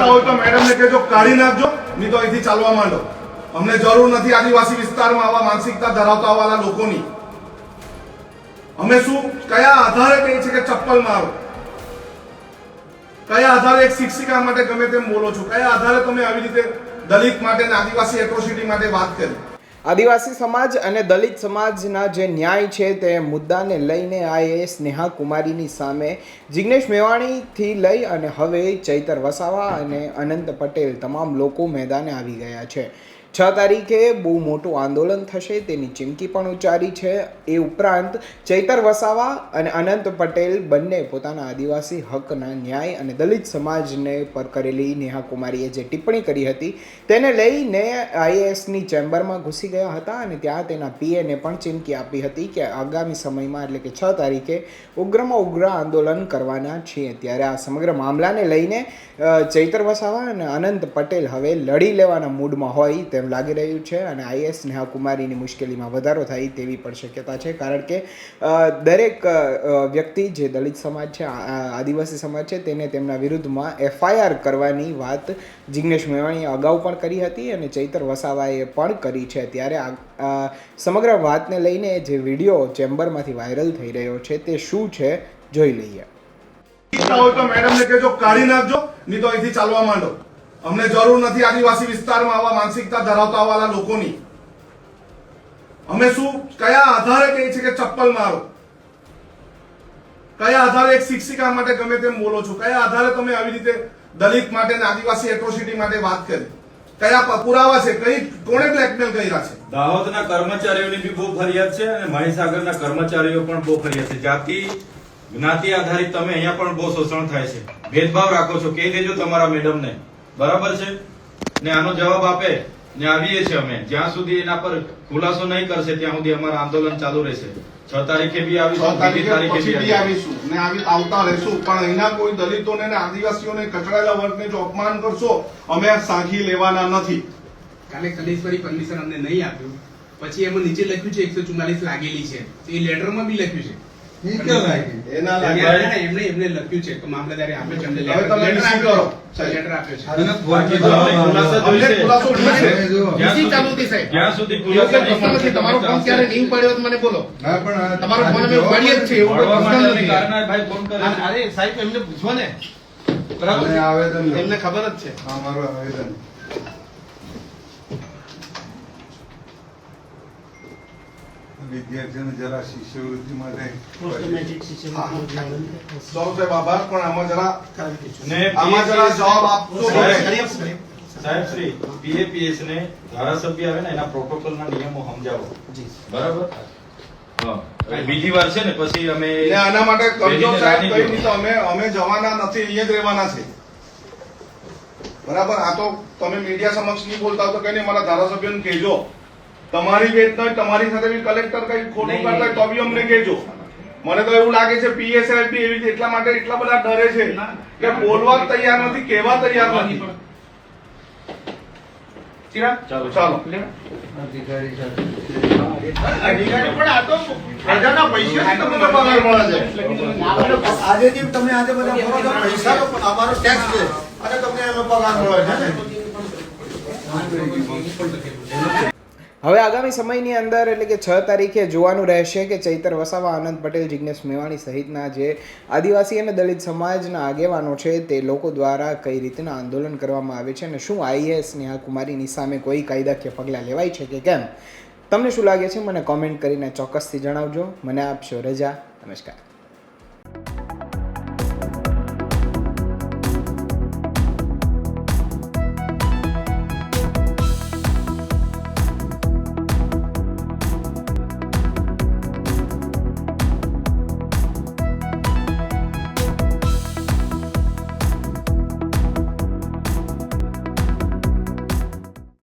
ઈચ્છા હોય તો મેડમને કહેજો, કાઢી નાખજો, નહીં તો અહીંથી ચાલવા માંડો. અમને જરૂર નથી આદિવાસી વિસ્તારમાં આવા માનસિકતા ધરાવતા વાળા લોકોની. અમે શું, કયા આધારે કહે છે કે ચપ્પલ મારો? કયા આધારે એક શિક્ષિકા માટે ગમે તેમ બોલો છો? કયા આધારે તમે આવી રીતે દલિત માટે અને આદિવાસી એટ્રોસિટી માટે વાત કરી? આદિવાસી સમાજ અને દલિત સમાજના જે ન્યાય છે તે મુદ્દાને લઈને આઈએએસ નેહા કુમારીની સામે જિગ્નેશ મેવાણીથી લઈ અને હવે ચૈતર વસાવા અને અનંત પટેલ, તમામ લોકો મેદાને આવી ગયા છે. છ તારીખે બહુ મોટું આંદોલન થશે, તેની ચીમકી પણ ઉચ્ચારી છે. એ ઉપરાંત ચૈતર વસાવા અને અનંત પટેલ બંને પોતાના આદિવાસી હકના ન્યાય અને દલિત સમાજને પર કરેલી નેહા કુમારીએ જે ટિપ્પણી કરી હતી, તેને લઈને આઈએએસની ચેમ્બરમાં ઘૂસી ગયા હતા અને ત્યાં તેના પીએને પણ ચીમકી આપી હતી કે આગામી સમયમાં, એટલે કે છ તારીખે, ઉગ્રમાં ઉગ્ર આંદોલન કરવાના છીએ. ત્યારે આ સમગ્ર મામલાને લઈને ચૈતર વસાવા અને અનંત પટેલ હવે લડી લેવાના મૂડમાં હોય તેમ લાગી રહ્યું છે અને આઈએસ નેહા કુમારીની મુશ્કેલીમાં વધારો થાય તેવી પણ શક્યતા છે. કારણ કે દરેક વ્યક્તિ જે દલિત સમાજ છે આદિવાસી સમાજ છે, તેને તેમના વિરુદ્ધમાં એફઆઈઆર કરવાની વાત જિગ્નેશ મેવાણીએ અગાઉ પણ કરી હતી અને ચૈતર વસાવાએ પણ કરી છે. ત્યારે આ સમગ્ર વાતને લઈને જે વીડિયો ચેમ્બરમાંથી વાયરલ થઈ રહ્યો છે, તે શું છે, જોઈ લઈએ. હોય તો મેડમને કહેજો, કાઢી નાખજો, નહીં તો અહીંથી ચાલવા માંડો. અમને જરૂર નથી આદિવાસી વિસ્તારમાં આવા માનસિકતા ધરાવતા વાળા લોકોની. અમે શું, કયા આધારે કહે છે કે ચપ્પલ મારો? કયા આધારે એક શિક્ષિકા માટે ગમે તેમ બોલો છો? કયા આધારે તમે આવી રીતે દલિત માટે આદિવાસી એટ્રોસિટી માટે વાત કરી? કયા પુરાવા છે? કઈ, કોણે બ્લેકમેલ કર્યા છે? દાહોદના કર્મચારીઓની બી બહુ ફરિયાદ છે અને મહીસાગરના કર્મચારીઓ પણ બહુ ફરિયાદ છે. જાતિ, જ્ઞાતિ આધારિત તમે અહીંયા પણ બહુ શોષણ થાય છે. ભેદભાવ રાખો છો. કહી દેજો તમારા મેડમને. બરાબર છે? ને આનો જવાબ આપે ને આવીએ છીએ અમે. જ્યાં સુધી એના પર ખુલાસો નહીં કરશે ત્યાં સુધી અમારું આંદોલન ચાલુ રહેશે. છ તારીખે બી આવીશું બીજી તારીખે બી આવીશું. ને આવી આવતા રહેશું. પણ અહીંના કોઈ દલિતોને ને આદિવાસીઓને કચડાયેલા વર્ગને જો અપમાન કરશો અમે આ સાંખી લેવાના નથી. કાલે કલેશ્વરી પરમિશન અમને નહીં આપ્યું. પછી એમાં નીચે લખ્યું છે એકસો ચુમ્માલીસ લાગેલી છે. એ લેટરમાં બી લખ્યું છે. તમારો ફોન ક્યારે નહીં પડ્યો મને બોલો. તમારો ફોન અમે ઉપાડીએ જ છે. એવું. અરે સાહેબ એમને પૂછો ને. બરાબર? એમને ખબર જ છે. મારું આવેદન વિદ્યાર્થીઓને જરા શિષ્યવૃત્તિ માટે સાહેબ આભાર પણ આમાં જરા આમાં જરા જવાબ આપતો સાહેબ, સાહેબ. શ્રી પીએપીએસ ને ધારાસભ્ય આવે ને એના પ્રોટોકોલ ના નિયમો સમજાવો. બરાબર? હા. બીજી વાર છે ને પછી અમે ને આના માટે કરજો સાહેબ કઈ નહીં અમે અમે જવાના નથી અહીંયા જ રહેવાના છે. બરાબર? આ તો તમે મીડિયા સમક્ષ નહીં બોલતા હો તો કઈ નહીં મારા ધારાસભ્યોને કહેજો. તમારી વેતન તમારી સાથે બી કલેક્ટર કઈ ખોટું કરતા તો બી અમને કહેજો. મને તો એવું લાગે છે પીએસઆઈ બી એવી એટલા માટે એટલા બધા ડરે છે કે બોલવા તૈયાર નથી કહેવા તૈયાર નથી ચાલો. ચાલો. અધિકારી પણ આ તો પ્રજાના પૈસા તમને પગાર મળે છે. આજે જે તમે આજે બધા ફરો છો, પણ અમારો ટેક્સ છે. અને તમને એનો પગાર મળે છે ને? હવે આગામી સમયની અંદર, એટલે કે છ તારીખે જોવાનું રહેશે કે ચૈતર વસાવા આનંદ પટેલ, જિગ્નેશ મેવાણી સહિતના જે આદિવાસી અને દલિત સમાજના આગેવાનો છે, તે લોકો દ્વારા કઈ રીતના આંદોલન કરવામાં આવે છે અને શું આઈએએસ નેહા કુમારીની સામે કોઈ કાયદાકીય પગલાં લેવાય છે કે કેમ? તમને શું લાગે છે? મને કોમેન્ટ કરીને ચોક્કસથી જણાવજો. મને આપશો રજા. નમસ્કાર.